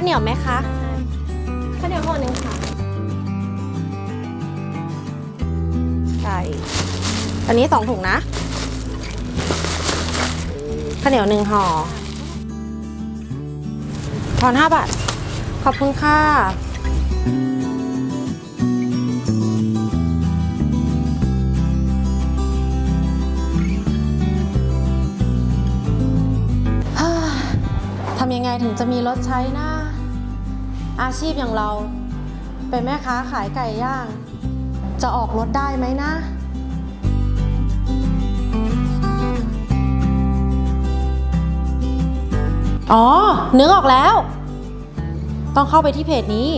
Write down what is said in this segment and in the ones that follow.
าวเหนียวไหมคะข้าวเหนียวห่อหนึ่งค่ะไก่อันนี้สองถุงนะข้าวเหนียวหนึ่งห่อทอนห้าบาท ขอบคุณค่ะทำยังไงถึงจะมีรถใช้นะ อาชีพอย่างเรา เป็นแม่ค้าขายไก่ย่าง จะออกรถได้ไหมนะ อ๋อ นึกออกแล้ว ต้องเข้าไปที่เพจนี้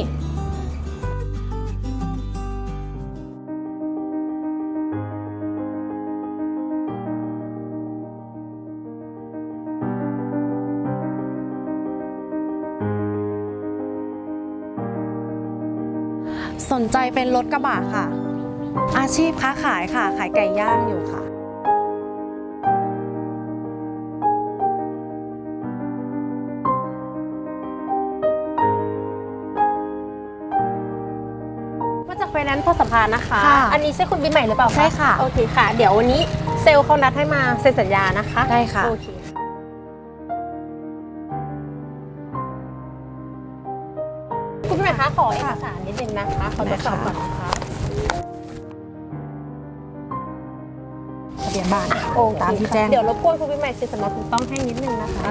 สนใจเป็นรถกระบะค่ะ อาชีพค้าขายค่ะ ขายไก่ย่างอยู่ค่ะ มาจากไฟแนนซ์พอสัมพันธ์นะคะ ค่ะอันนี้ใช่คุณปีใหม่หรือเปล่าใช่ค่ะ โอเคค่ะ เดี๋ยววันนี้เซลล์เขานัดให้มาเซ็นสัญญานะคะ ได้ค่ะ โอเค ขอเอกสารนิดนึงนะคะ ขอตรวจสอบก่อนนะคะทะเบียนบ้านโอเคตามที่แจ้ง เดี๋ยวรบกวนคุณปีใหม่เซ็นสำเนาถูกต้องให้นิดนึงนะคะ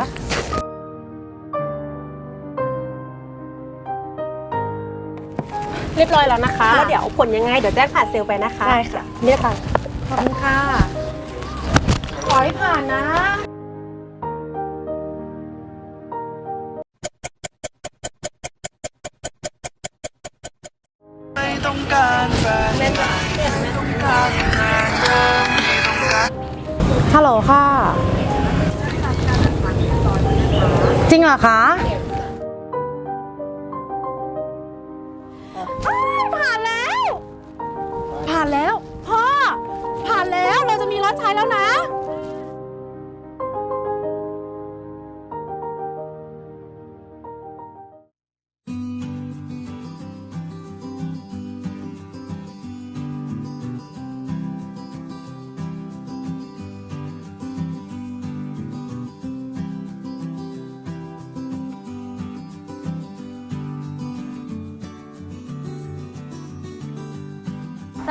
เรียบร้อยแล้วนะคะค่ะแล้วเดี๋ยวผลยังไง เดี๋ยวแจ้งผ่านเซลล์ไปนะคะ ได้ค่ะเรียกค่ะ ขอบคุณค่ะ ขอให้ผ่านนะ ฮัลโหลค่ะ จริงเหรอคะอ้าวผ่านแล้ว ผ่านแล้ว พ่อ ผ่านแล้วเราจะมีรถใช้แล้วนะ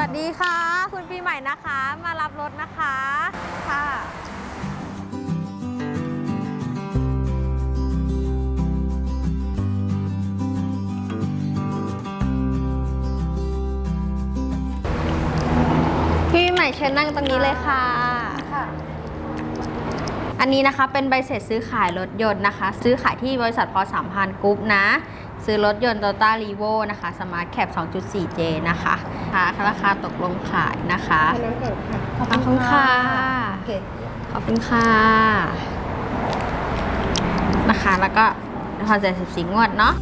วัสดีค่ะ คุณปีใหม่นะคะ มารับรถนะคะค่ะพี่ใหม่เชิญนั่งตรงนี้เลยค่ะ ค่ะ อันนี้นะคะเป็นใบเสร็จซื้อขายรถยนต์นะคะ ซื้อขายที่บริษัทพอสามพันกรุ๊ปนะ ซื้อรถยนต์ Toyota r e v o นะคะ Smart Cap 2.4J นะคะ ค่ะราคาตกลงขายนะคะขอบคุณค่ะขอบคุณค่ะนะคะ แล้วก็พอใจ14งวดเนาะ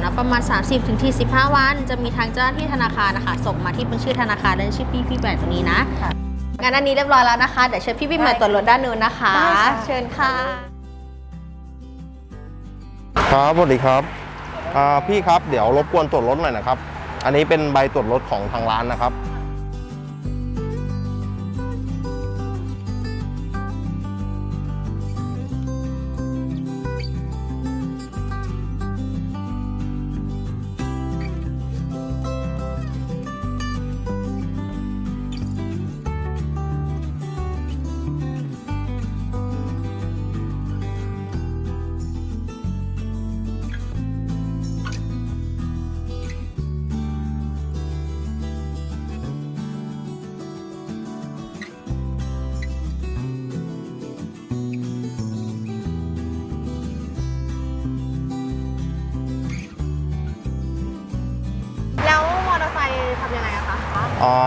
แล้วประมาณ 30ถึงที่15วัน จะมีทางเจ้าหน้าที่ธนาคารนะคะ ส่งมาที่เป็นชื่อธนาคารและชื่อพี่พี่แบบตรงนี้นะค่ะงานอันนี้เรียบร้อยแล้วนะคะ เดี๋ยวเชิญพี่พี่มาตรวจรถด้านนู้นนะคะได้ค่ะเชิญค่ะ ครับสวัสดีครับพี่ครับเดี๋ยวรบกวนตรวจรถหน่อยนะครับ อันนี้เป็นใบตรวจรถของทางร้านนะครับ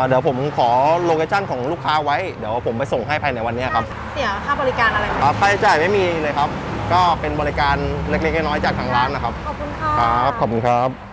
เดี๋ยวผมขอโลเคชั่นของลูกค้าไว้ เดี๋ยวผมไปส่งให้ภายในวันนี้ครับเสียค่าบริการอะไรไหมอ่าค่าใช้จ่ายไม่มีเลยครับ ก็เป็นบริการเล็กๆน้อยๆจากทางร้านนะครับ ขอบคุณค่ะครับขอบคุณครับ